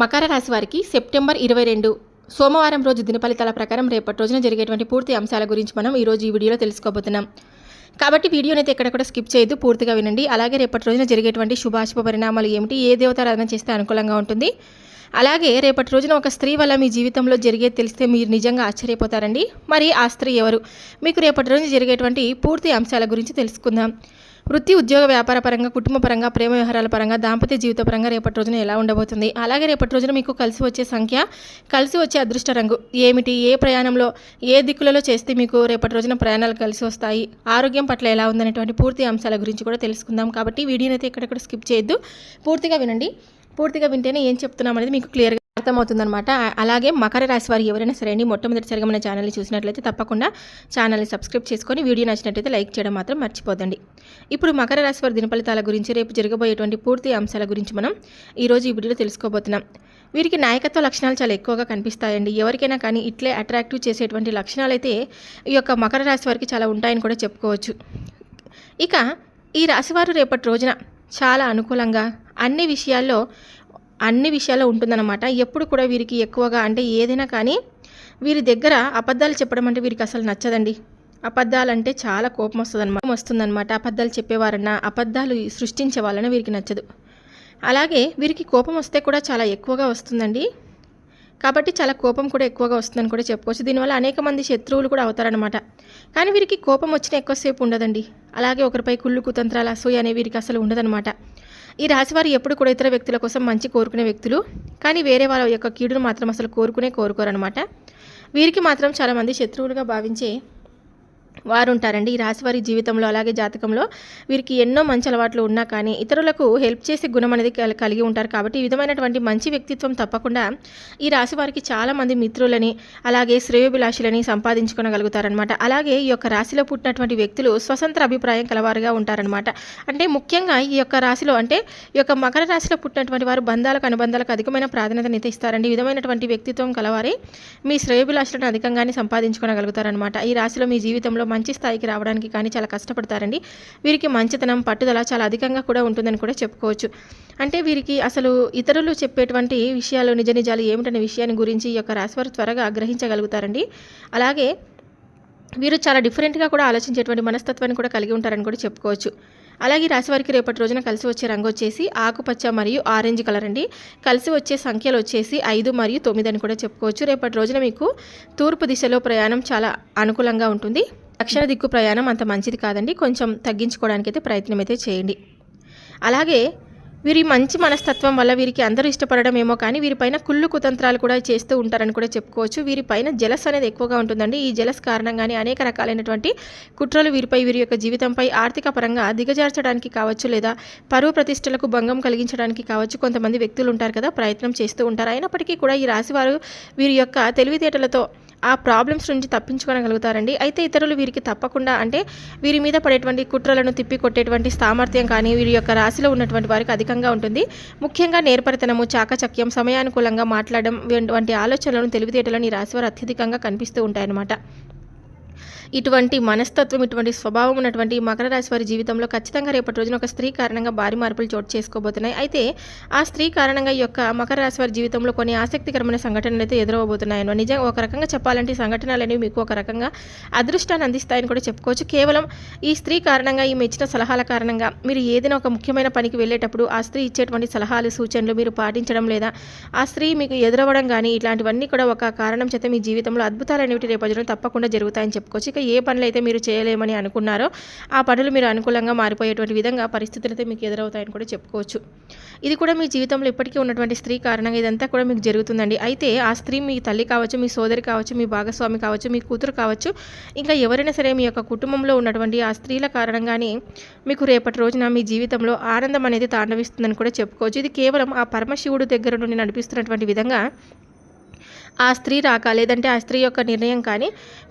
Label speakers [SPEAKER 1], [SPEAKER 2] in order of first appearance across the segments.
[SPEAKER 1] మకర రాశి వారికి సెప్టెంబర్ ఇరవై రెండు సోమవారం రోజు దినఫలితాల ప్రకారం రేపటి రోజున జరిగేటువంటి పూర్తి అంశాల గురించి మనం ఈ రోజు ఈ వీడియోలో తెలుసుకోబోతున్నాం. కాబట్టి వీడియోని అయితే ఎక్కడ కూడా స్కిప్ చేయొద్దు పూర్తిగా వినండి. అలాగే రేపటి రోజున జరిగేటువంటి శుభాశుభ పరిణామాలు ఏమిటి ఏ దేవతారాధన చేస్తే అనుకూలంగా ఉంటుంది. అలాగే రేపటి రోజున ఒక స్త్రీ వల్ల మీ జీవితంలో జరిగేది తెలిస్తే మీరు నిజంగా ఆశ్చర్యపోతారండి. మరి ఆ స్త్రీ ఎవరు? మీకు రేపటి రోజు జరిగేటువంటి పూర్తి అంశాల గురించి తెలుసుకుందాం. వృత్తి ఉద్యోగ వ్యాపార పరంగా కుటుంబ పరంగా ప్రేమ వ్యవహారాల పరంగా దాంపత్య జీవిత పరంగా రేపటి రోజున ఎలా ఉండబోతుంది? అలాగే రేపటి రోజున మీకు కలిసి వచ్చే సంఖ్య కలిసి వచ్చే అదృష్ట రంగు ఏమిటి? ఏ ప్రయాణంలో ఏ దిక్కులలో చేస్తే మీకు రేపటి రోజున ప్రయాణాలు కలిసి వస్తాయి? ఆరోగ్యం పట్ల ఎలా ఉందనేటువంటి పూర్తి అంశాల గురించి కూడా తెలుసుకుందాం కాబట్టి వీడియోని అయితే ఎక్కడెక్కడ స్కిప్ చేయొద్దు. పూర్తిగా వినండి. పూర్తిగా వింటేనే ఏం చెప్తున్నాం అనేది మీకు క్లియర్గా అర్థమవుతుందనమాట అలాగే మకర రాశి వారు ఎవరైనా సరే అండి మొట్టమొదటిసారిగా మన ఛానల్ని చూసినట్లయితే తప్పకుండా ఛానల్ని సబ్స్క్రైబ్ చేసుకొని వీడియో నచ్చినట్లయితే లైక్ చేయడం మాత్రం మర్చిపోదండి. ఇప్పుడు మకర రాశి వారి దినఫలితాల గురించి రేపు జరగబోయేటువంటి పూర్తి అంశాల గురించి మనం ఈరోజు ఈ వీడియోలో తెలుసుకోబోతున్నాం. వీరికి నాయకత్వ లక్షణాలు చాలా ఎక్కువగా కనిపిస్తాయండి. ఎవరికైనా కానీ ఇట్లే అట్రాక్టివ్ చేసేటువంటి లక్షణాలు అయితే ఈ యొక్క మకర రాశి వారికి చాలా ఉంటాయని కూడా చెప్పుకోవచ్చు. ఇక ఈ రాశివారు రేపటి రోజున చాలా అనుకూలంగా అన్ని విషయాల్లో అన్ని విషయాల్లో ఉంటుందన్నమాట. ఎప్పుడు కూడా వీరికి ఎక్కువగా అంటే ఏదైనా కానీ వీరి దగ్గర అబద్ధాలు చెప్పడం అంటే వీరికి అసలు నచ్చదండి. అబద్ధాలు అంటే చాలా కోపం వస్తుందన్నమాట వస్తుందన్నమాట. అబద్ధాలు చెప్పేవారన్నా అబద్ధాలు సృష్టించే వాళ్ళని వీరికి నచ్చదు. అలాగే వీరికి కోపం వస్తే కూడా చాలా ఎక్కువగా వస్తుందండి. కాబట్టి చాలా కోపం కూడా ఎక్కువగా వస్తుందని కూడా చెప్పుకోవచ్చు. దీనివల్ల అనేక మంది శత్రువులు కూడా అవుతారనమాట కానీ వీరికి కోపం వచ్చిన ఎక్కువసేపు ఉండదండి. అలాగే ఒకరిపై కుళ్ళు కుతంత్రాల అసూయ అనే వీరికి అసలు ఉండదనమాట ఈ రాశివారు ఎప్పుడు కూడా ఇతర వ్యక్తుల కోసం మంచి కోరుకునే వ్యక్తులు కానీ వేరే వాళ్ళ యొక్క కీడును మాత్రం అసలు కోరుకునే కోరుకోరనమాట వీరికి మాత్రం చాలామంది శత్రువులుగా భావించే వారు ఉంటారండి ఈ రాశివారి జీవితంలో అలాగే జాతకంలో వీరికి ఎన్నో మంచి అలవాట్లు ఉన్నా కానీ ఇతరులకు హెల్ప్ చేసే గుణం అనేది కలిగి ఉంటారు. కాబట్టి ఈ విధమైనటువంటి మంచి వ్యక్తిత్వం తప్పకుండా ఈ రాశి వారికి చాలామంది మిత్రులని అలాగే శ్రేయోభిలాషులని సంపాదించుకోగలుగుతారనమాట అలాగే ఈ యొక్క రాశిలో పుట్టినటువంటి వ్యక్తులు స్వతంత్ర అభిప్రాయం కలవారుగా ఉంటారనమాట అంటే ముఖ్యంగా ఈ యొక్క రాశిలో అంటే ఈ యొక్క మకర రాశిలో పుట్టినటువంటి వారు బంధాలకు అనుబంధాలకు అధికమైన ప్రాధాన్యతను ఇస్తారండి. ఈ విధమైనటువంటి వ్యక్తిత్వం కలవారి మీ శ్రేయోభిలాషులను అధికంగానే సంపాదించుకోగలుగుతారనమాట ఈ రాశిలో మీ జీవితంలో మంచి స్థాయికి రావడానికి కానీ చాలా కష్టపడతారండి. వీరికి మంచితనం పట్టుదల చాలా అధికంగా కూడా ఉంటుందని కూడా చెప్పుకోవచ్చు. అంటే వీరికి అసలు ఇతరులు చెప్పేటువంటి విషయాలు నిజ నిజాలు ఏమిటనే విషయాన్ని గురించి ఈ యొక్క రాశివారు త్వరగా గ్రహించగలుగుతారండి. అలాగే వీరు చాలా డిఫరెంట్గా కూడా ఆలోచించేటువంటి మనస్తత్వాన్ని కూడా కలిగి ఉంటారని కూడా చెప్పుకోవచ్చు. అలాగే రాశివారికి రాశి రేపటి రోజున కలిసి వచ్చే రంగు వచ్చేసి ఆకుపచ్చ మరియు ఆరెంజ్ కలర్ అండి. కలిసి వచ్చే సంఖ్యలు వచ్చేసి ఐదు మరియు తొమ్మిది అని కూడా చెప్పుకోవచ్చు. రేపటి రోజున మీకు తూర్పు దిశలో ప్రయాణం చాలా అనుకూలంగా ఉంటుంది. దక్షిణ దిక్కు ప్రయాణం అంత మంచిది కాదండి. కొంచెం తగ్గించుకోవడానికి అయితే ప్రయత్నం అయితే చేయండి. అలాగే వీరి మంచి మనస్తత్వం వల్ల వీరికి అందరూ ఇష్టపడడం ఏమో కానీ వీరిపైన కుళ్ళు కుతంత్రాలు కూడా చేస్తూ ఉంటారని కూడా చెప్పుకోవచ్చు. వీరిపైన జలస్ అనేది ఎక్కువగా ఉంటుందండి. ఈ జలస్ కారణంగానే అనేక రకాలైనటువంటి కుట్రలు వీరిపై వీరి యొక్క జీవితంపై ఆర్థిక పరంగా దిగజార్చడానికి కావచ్చు లేదా పరువు ప్రతిష్టలకు భంగం కలిగించడానికి కావచ్చు కొంతమంది వ్యక్తులు ఉంటారు కదా ప్రయత్నం చేస్తూ ఉంటారు. అయినప్పటికీ కూడా ఈ రాశివారు వీరి యొక్క తెలివితేటలతో ఆ ప్రాబ్లమ్స్ నుంచి తప్పించుకోగలుగుతారండి. అయితే ఇతరులు వీరికి తప్పకుండా అంటే వీరి మీద పడేటువంటి కుట్రలను తిప్పి కొట్టేటువంటి సామర్థ్యం కానీ వీరి యొక్క రాశిలో ఉన్నటువంటి వారికి అధికంగా ఉంటుంది. ముఖ్యంగా నేర్పరితనము చాకచక్యం సమయానుకూలంగా మాట్లాడడం వంటి ఆలోచనలను తెలివితేటలను ఈ రాశివారు అత్యధికంగా కనిపిస్తూ ఉంటాయన్నమాట. ఇటువంటి మనస్తత్వం ఇటువంటి స్వభావం ఉన్నటువంటి మకర రాశి వారి జీవితంలో ఖచ్చితంగా రేపటి రోజున ఒక స్త్రీ కారణంగా భారీ మార్పులు చోటు చేసుకోబోతున్నాయి. అయితే ఆ స్త్రీ కారణంగా ఈ యొక్క మకర రాశి వారి జీవితంలో కొన్ని ఆసక్తికరమైన సంఘటనలు అయితే ఎదురవబోతున్నాయని నిజంగా ఒక రకంగా చెప్పాలంటే సంఘటనలు అనేవి మీకు ఒక రకంగా అదృష్టాన్ని అందిస్తాయని కూడా చెప్పుకోవచ్చు. కేవలం ఈ స్త్రీ కారణంగా ఈమె ఇచ్చిన సలహాల కారణంగా మీరు ఏదైనా ఒక ముఖ్యమైన పనికి వెళ్ళేటప్పుడు ఆ స్త్రీ ఇచ్చేటువంటి సలహాలు సూచనలు మీరు పాటించడం లేదా ఆ స్త్రీ మీకు ఎదురవ్వడం కానీ ఇట్లాంటివన్నీ కూడా ఒక కారణం చేత మీ జీవితంలో అద్భుతాలు అనేవి రేపటి రోజున తప్పకుండా జరుగుతాయని చెప్పుకోవచ్చు. ఇక ఏ పనులు అయితే మీరు చేయలేమని అనుకున్నారో ఆ పనులు మీరు అనుకూలంగా మారిపోయేటువంటి విధంగా పరిస్థితులు అయితే మీకు ఎదురవుతాయని కూడా చెప్పుకోవచ్చు. ఇది కూడా మీ జీవితంలో ఇప్పటికీ ఉన్నటువంటి స్త్రీ కారణంగా ఇదంతా కూడా మీకు జరుగుతుందండి. అయితే ఆ స్త్రీ మీ తల్లి కావచ్చు మీ సోదరి కావచ్చు మీ భాగస్వామి కావచ్చు మీ కూతురు కావచ్చు ఇంకా ఎవరైనా సరే మీ యొక్క కుటుంబంలో ఉన్నటువంటి ఆ స్త్రీల కారణంగానే మీకు రేపటి రోజున మీ జీవితంలో ఆనందం అనేది తాండవిస్తుందని కూడా చెప్పుకోవచ్చు. ఇది కేవలం ఆ పరమశివుడు దగ్గర నుండి నడిపిస్తున్నటువంటి విధంగా ఆ స్త్రీ రాక లేదంటే ఆ స్త్రీ యొక్క నిర్ణయం కానీ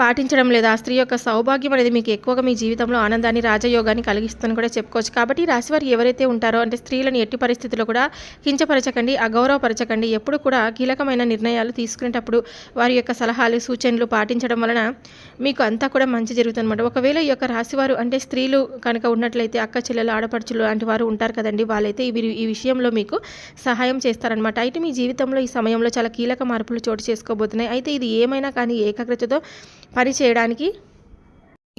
[SPEAKER 1] పాటించడం లేదా. ఆ స్త్రీ యొక్క సౌభాగ్యం అనేది మీకు ఎక్కువగా మీ జీవితంలో ఆనందాన్ని రాజయోగాన్ని కలిగిస్తుందని కూడా చెప్పుకోవచ్చు. కాబట్టి రాశివారు ఎవరైతే ఉంటారో అంటే స్త్రీలను ఎట్టి పరిస్థితుల్లో కూడా కించపరచకండి అగౌరవపరచకండి. ఎప్పుడు కూడా కీలకమైన నిర్ణయాలు తీసుకునేటప్పుడు వారి యొక్క సలహాలు సూచనలు పాటించడం వలన మీకు అంతా కూడా మంచి జరుగుతుందన్నమాట. ఒకవేళ ఈ యొక్క రాశివారు అంటే స్త్రీలు కనుక ఉన్నట్లయితే అక్క చెల్లెలు ఆడపడుచులు లాంటి వారు ఉంటారు కదండి వాళ్ళైతే ఇవి ఈ విషయంలో మీకు సహాయం చేస్తారనమాట అయితే మీ జీవితంలో ఈ సమయంలో చాలా కీలక మార్పులు చోటు చేసుకోబోతున్నాయి. అయితే ఇది ఏమైనా కానీ ఏకాగ్రతతో పని చేయడానికి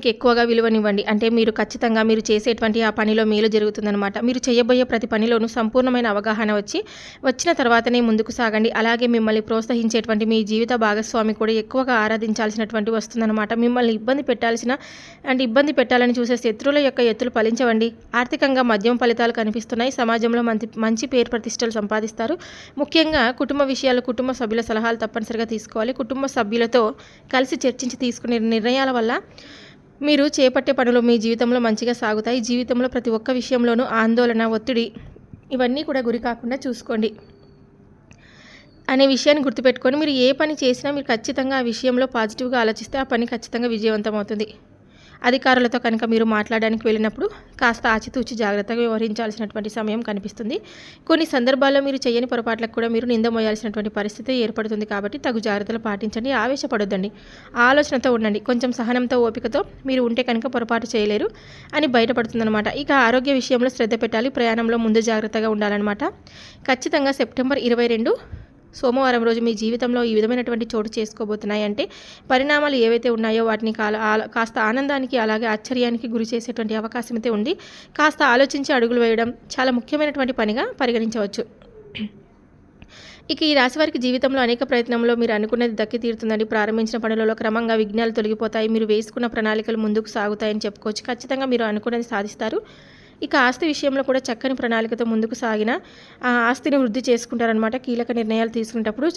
[SPEAKER 1] ఎక్కువగా విలువనివ్వండి. అంటే మీరు ఖచ్చితంగా మీరు చేసేటువంటి ఆ పనిలో మేలు జరుగుతుందనమాట మీరు చేయబోయే ప్రతి పనిలోనూ సంపూర్ణమైన అవగాహన వచ్చి వచ్చిన తర్వాతనే ముందుకు సాగండి. అలాగే మిమ్మల్ని ప్రోత్సహించేటువంటి మీ జీవిత భాగస్వామి కూడా ఎక్కువగా ఆరాధించాల్సినటువంటి వస్తుందన్నమాట. మిమ్మల్ని ఇబ్బంది పెట్టాల్సిన అండ్ ఇబ్బంది పెట్టాలని చూసే శత్రువుల యొక్క ఎత్తులు ఫలించవండి. ఆర్థికంగా మద్యం ఫలితాలు కనిపిస్తున్నాయి. సమాజంలో మంచి మంచి పేరు ప్రతిష్టలు సంపాదిస్తారు. ముఖ్యంగా కుటుంబ విషయాలు కుటుంబ సభ్యుల సలహాలు తప్పనిసరిగా తీసుకోవాలి. కుటుంబ సభ్యులతో కలిసి చర్చించి తీసుకునే నిర్ణయాల వల్ల మీరు చేపట్టే పనులు మీ జీవితంలో మంచిగా సాగుతాయి. జీవితంలో ప్రతి ఒక్క విషయంలోనూ ఆందోళన ఒత్తిడి ఇవన్నీ కూడా గురి కాకుండా చూసుకోండి. అనే విషయాన్ని గుర్తుపెట్టుకొని మీరు ఏ పని చేసినా మీరు ఖచ్చితంగా ఆ విషయంలో పాజిటివ్గా ఆలోచిస్తే ఆ పని ఖచ్చితంగా విజయవంతం అవుతుంది. అధికారులతో కనుక మీరు మాట్లాడడానికి వెళ్ళినప్పుడు కాస్త ఆచితూచి జాగ్రత్తగా వ్యవహరించాల్సినటువంటి సమయం కనిపిస్తుంది. కొన్ని సందర్భాల్లో మీరు చేయని పొరపాట్లకు కూడా మీరు నింద మోయాల్సినటువంటి పరిస్థితి ఏర్పడుతుంది కాబట్టి తగు జాగ్రత్తలు పాటించండి ఆవేశపడొద్దండి. ఆలోచనతో ఉండండి. కొంచెం సహనంతో ఓపికతో మీరు ఉంటే కనుక పొరపాటు చేయలేరు అని బయటపడుతుందన్నమాట. ఇక ఆరోగ్య విషయంలో శ్రద్ధ పెట్టాలి ప్రయాణంలో ముందు జాగ్రత్తగా ఉండాలన్నమాట. ఖచ్చితంగా సెప్టెంబర్ ఇరవై రెండు సోమవారం రోజు మీ జీవితంలో ఈ విధమైనటువంటి చోటు చేసుకోబోతున్నాయి అంటే పరిణామాలు ఏవైతే ఉన్నాయో వాటిని కాల కాస్త ఆనందానికి అలాగే ఆశ్చర్యానికి గురి చేసేటువంటి అవకాశం అయితే ఉంది. కాస్త ఆలోచించి అడుగులు వేయడం చాలా ముఖ్యమైనటువంటి పనిగా పరిగణించవచ్చు. ఇక ఈ రాశి వారికి జీవితంలో అనేక ప్రయత్నంలో మీరు అనుకున్నది దక్కి తీరుతుందని ప్రారంభించిన పనులలో క్రమంగా విఘ్నాలు తొలగిపోతాయి. మీరు వేసుకున్న ప్రణాళికలు ముందుకు సాగుతాయని చెప్పుకోవచ్చు. ఖచ్చితంగా మీరు అనుకున్నది సాధిస్తారు. ఇక ఆస్తి విషయంలో కూడా చక్కని ప్రణాళికతో ముందుకు సాగిన ఆ ఆస్తిని వృద్ధి చేసుకుంటారనమాట కీలక నిర్ణయాలు తీసుకునేటప్పుడు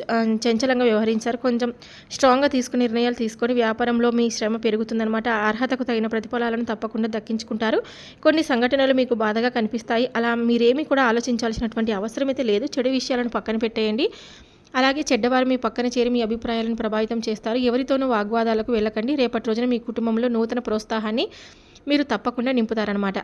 [SPEAKER 1] చంచలంగా వ్యవహరించారు. కొంచెం స్ట్రాంగ్గా తీసుకుని నిర్ణయాలు తీసుకొని వ్యాపారంలో మీ శ్రమ పెరుగుతుందనమాట అర్హతకు తగిన ప్రతిఫలాలను తప్పకుండా దక్కించుకుంటారు. కొన్ని సంఘటనలు మీకు బాధగా కనిపిస్తాయి. అలా మీరేమీ కూడా ఆలోచించాల్సినటువంటి అవసరం అయితే లేదు. చెడు విషయాలను పక్కన పెట్టేయండి. అలాగే చెడ్డవారు మీ పక్కన చేరి మీ అభిప్రాయాలను ప్రభావితం చేస్తారు. ఎవరితోనూ వాగ్వాదాలకు వెళ్ళకండి. రేపటి రోజున మీ కుటుంబంలో నూతన ప్రోత్సాహాన్ని మీరు తప్పకుండా నింపుతారనమాట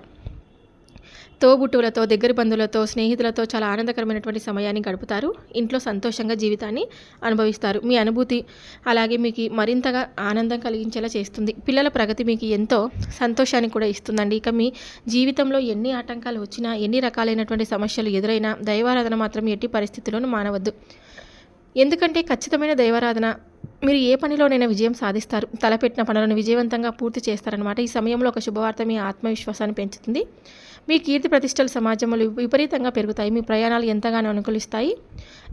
[SPEAKER 1] తోబుట్టువులతో దగ్గర బంధువులతో స్నేహితులతో చాలా ఆనందకరమైనటువంటి సమయాన్ని గడుపుతారు. ఇంట్లో సంతోషంగా జీవితాన్ని అనుభవిస్తారు. మీ అనుభూతి అలాగే మీకు మరింతగా ఆనందం కలిగించేలా చేస్తుంది. పిల్లల ప్రగతి మీకు ఎంతో సంతోషాన్ని కూడా ఇస్తుందండి. ఇక మీ జీవితంలో ఎన్ని ఆటంకాలు వచ్చినా ఎన్ని రకాలైనటువంటి సమస్యలు ఎదురైనా దైవారాధన మాత్రం ఎట్టి పరిస్థితుల్లోనూ మానవద్దు. ఎందుకంటే ఖచ్చితమైన దైవారాధన మీరు ఏ పనిలోనైనా విజయం సాధిస్తారు. తలపెట్టిన పనులను విజయవంతంగా పూర్తి చేస్తారనమాట ఈ సమయంలో ఒక శుభవార్త మీ ఆత్మవిశ్వాసాన్ని పెంచుతుంది. మీ కీర్తి ప్రతిష్టలు సమాజంలో విపరీతంగా పెరుగుతాయి. మీ ప్రయాణాలు ఎంతగానో అనుకూలిస్తాయి.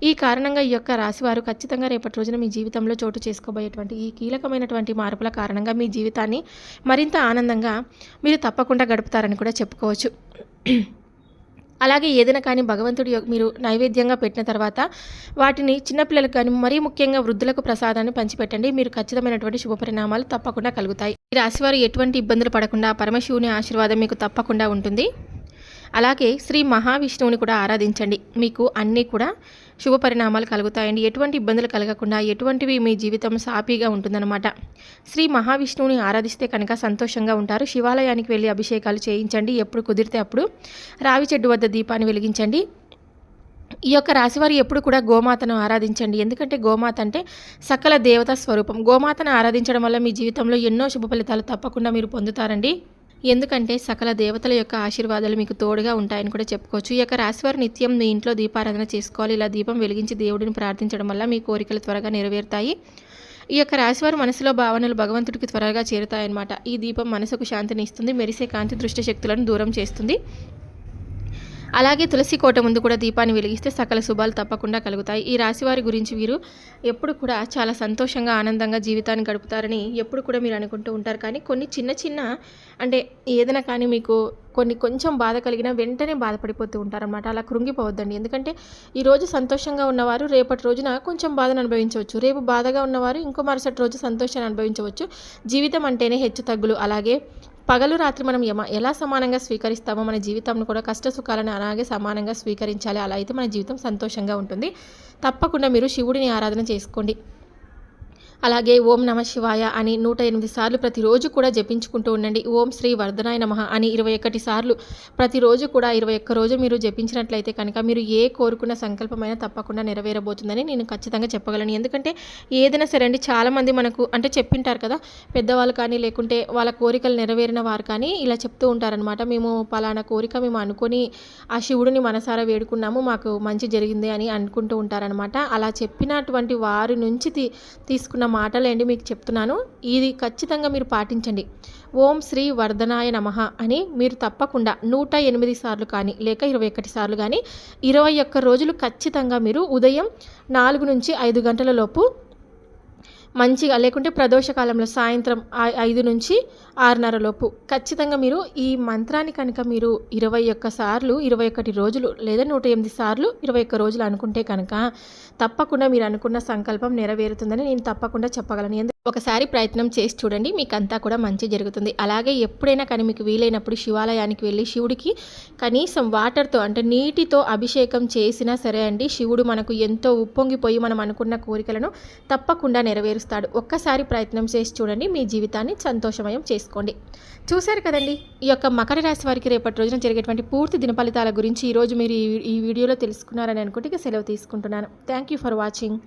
[SPEAKER 1] ఈ కారణంగా ఈ యొక్క రాశివారు ఖచ్చితంగా రేపటి రోజున మీ జీవితంలో చోటు చేసుకోబోయేటువంటి ఈ కీలకమైనటువంటి మార్పుల కారణంగా మీ జీవితాన్ని మరింత ఆనందంగా మీరు తప్పకుండా గడుపుతారని కూడా చెప్పుకోవచ్చు. అలాగే ఏదైనా కానీ భగవంతుడి మీరు నైవేద్యంగా పెట్టిన తర్వాత వాటిని చిన్నపిల్లలకు కానీ మరీ ముఖ్యంగా వృద్ధులకు ప్రసాదాన్ని పంచిపెట్టండి. మీరు ఖచ్చితమైనటువంటి శుభపరిణామాలు తప్పకుండా కలుగుతాయి. ఈ రాశివారు ఎటువంటి ఇబ్బందులు పడకుండా పరమశివుని ఆశీర్వాదం మీకు తప్పకుండా ఉంటుంది. అలాగే శ్రీ మహావిష్ణువుని కూడా ఆరాధించండి. మీకు అన్నీ కూడా శుభ పరిణామాలు కలుగుతాయండి. ఎటువంటి ఇబ్బందులు కలగకుండా ఎటువంటివి మీ జీవితం సాపీగా ఉంటుందన్నమాట. శ్రీ మహావిష్ణువుని ఆరాధిస్తే కనుక సంతోషంగా ఉంటారు. శివాలయానికి వెళ్ళి అభిషేకాలు చేయించండి. ఎప్పుడు కుదిరితే అప్పుడు రావి చెడ్డు వద్ద దీపాన్ని వెలిగించండి. ఈ యొక్క రాశివారి ఎప్పుడు కూడా గోమాతను ఆరాధించండి. ఎందుకంటే గోమాత అంటే సకల దేవత స్వరూపం. గోమాతను ఆరాధించడం వల్ల మీ జీవితంలో ఎన్నో శుభ ఫలితాలు తప్పకుండా మీరు పొందుతారండి. ఎందుకంటే సకల దేవతల యొక్క ఆశీర్వాదాలు మీకు తోడుగా ఉంటాయని కూడా చెప్పుకోవచ్చు. ఈ యొక్క రాశివారు నిత్యం మీ ఇంట్లో దీపారాధన చేసుకోవాలి. ఇలా దీపం వెలిగించి దేవుడిని ప్రార్థించడం వల్ల మీ కోరికలు త్వరగా నెరవేరుతాయి. ఈ యొక్క రాశివారి మనసులో భావనలు భగవంతుడికి త్వరగా చేరుతాయన్నమాట. ఈ దీపం మనసుకు శాంతిని ఇస్తుంది. మెరిసే కాంతి దృష్టి శక్తులను దూరం చేస్తుంది. అలాగే తులసి కోట ముందు కూడా దీపాన్ని వెలిగిస్తే సకల శుభాలు తప్పకుండా కలుగుతాయి. ఈ రాశి వారి గురించి వీరు ఎప్పుడు కూడా చాలా సంతోషంగా ఆనందంగా జీవితాన్ని గడుపుతారని ఎప్పుడు కూడా మీరు అనుకుంటూ ఉంటారు. కానీ కొన్ని చిన్న చిన్న అంటే ఏదైనా కానీ మీకు కొన్ని కొంచెం బాధ కలిగిన వెంటనే బాధపడిపోతూ ఉంటారనమాట అలా కృంగిపోవద్దండి. ఎందుకంటే ఈరోజు సంతోషంగా ఉన్నవారు రేపటి రోజున కొంచెం బాధను అనుభవించవచ్చు. రేపు బాధగా ఉన్నవారు ఇంకో మరుసటి రోజు సంతోషాన్ని అనుభవించవచ్చు. జీవితం అంటేనే హెచ్చు తగ్గులు. అలాగే పగలు రాత్రి మనం ఎలా సమానంగా స్వీకరిస్తామో మన జీవితంను కూడా కష్ట సుఖాలను అలాగే సమానంగా స్వీకరించాలి. అలా అయితే మన జీవితం సంతోషంగా ఉంటుంది. తప్పకుండా మీరు శివుడిని ఆరాధన చేసుకోండి. అలాగే ఓం నమ శివాయ అని నూట ఎనిమిది సార్లు ప్రతిరోజు కూడా జపించుకుంటూ ఉండండి. ఓం శ్రీ వర్ధనాయ నమ అని ఇరవై ఒకటి సార్లు ప్రతిరోజు కూడా ఇరవై ఒక్క రోజు మీరు జపించినట్లయితే కనుక మీరు ఏ కోరుకున్న సంకల్పమైనా తప్పకుండా నెరవేరబోతుందని నేను ఖచ్చితంగా చెప్పగలను. ఎందుకంటే ఏదైనా సరే అండి చాలామంది మనకు అంటే చెప్పింటారు కదా పెద్దవాళ్ళు కానీ లేకుంటే వాళ్ళ కోరికలు నెరవేరిన వారు కానీ ఇలా చెప్తూ ఉంటారనమాట మేము పలానా కోరిక మేము అనుకొని ఆ శివుడిని మనసారా వేడుకున్నాము మాకు మంచి జరిగింది అని అనుకుంటూ ఉంటారనమాట అలా చెప్పినటువంటి వారి నుంచి తీ తీసుకున్న మాటలేండి మీకు చెప్తున్నాను. ఇది ఖచ్చితంగా మీరు పాటించండి. ఓం శ్రీ వర్ధనాయ నమః అని మీరు తప్పకుండా నూట ఎనిమిది సార్లు కానీ లేక ఇరవై ఒకటి సార్లు కానీ ఇరవై ఒక్క రోజులు ఖచ్చితంగా మీరు ఉదయం నాలుగు నుంచి ఐదు గంటల లోపు మంచిగా లేకుంటే ప్రదోష కాలంలో సాయంత్రం ఐ- ఐదు నుంచి ఆరున్నర లోపు. ఖచ్చితంగా మీరు ఈ మంత్రాన్ని కనుక మీరు ఇరవై ఒక్క సార్లు ఇరవై ఒకటి రోజులు లేదా నూట ఎనిమిది సార్లు ఇరవై ఒక్క రోజులు అనుకుంటే కనుక తప్పకుండా మీరు అనుకున్న సంకల్పం నెరవేరుతుందని నేను తప్పకుండా చెప్పగలను. ఒకసారి ప్రయత్నం చేసి చూడండి. మీకు అంతా కూడా మంచి జరుగుతుంది. అలాగే ఎప్పుడైనా కానీ మీకు వీలైనప్పుడు శివాలయానికి వెళ్ళి శివుడికి కనీసం వాటర్తో అంటే నీటితో అభిషేకం చేసినా సరే అండి శివుడు మనకు ఎంతో ఉప్పొంగిపోయి మనం అనుకున్న కోరికలను తప్పకుండా నెరవేరుస్తాడు. ఒక్కసారి ప్రయత్నం చేసి చూడండి. మీ జీవితాన్ని సంతోషమయం చేసుకోండి. చూశారు కదండి ఈ యొక్క మకర రాశి వారికి రేపటి రోజున జరిగేటువంటి పూర్తి దిన ఫలితాల గురించి ఈరోజు మీరు ఈ ఈ వీడియోలో తెలుసుకున్నారని అనుకుంటే సెలవు తీసుకుంటున్నాను. Thank you for watching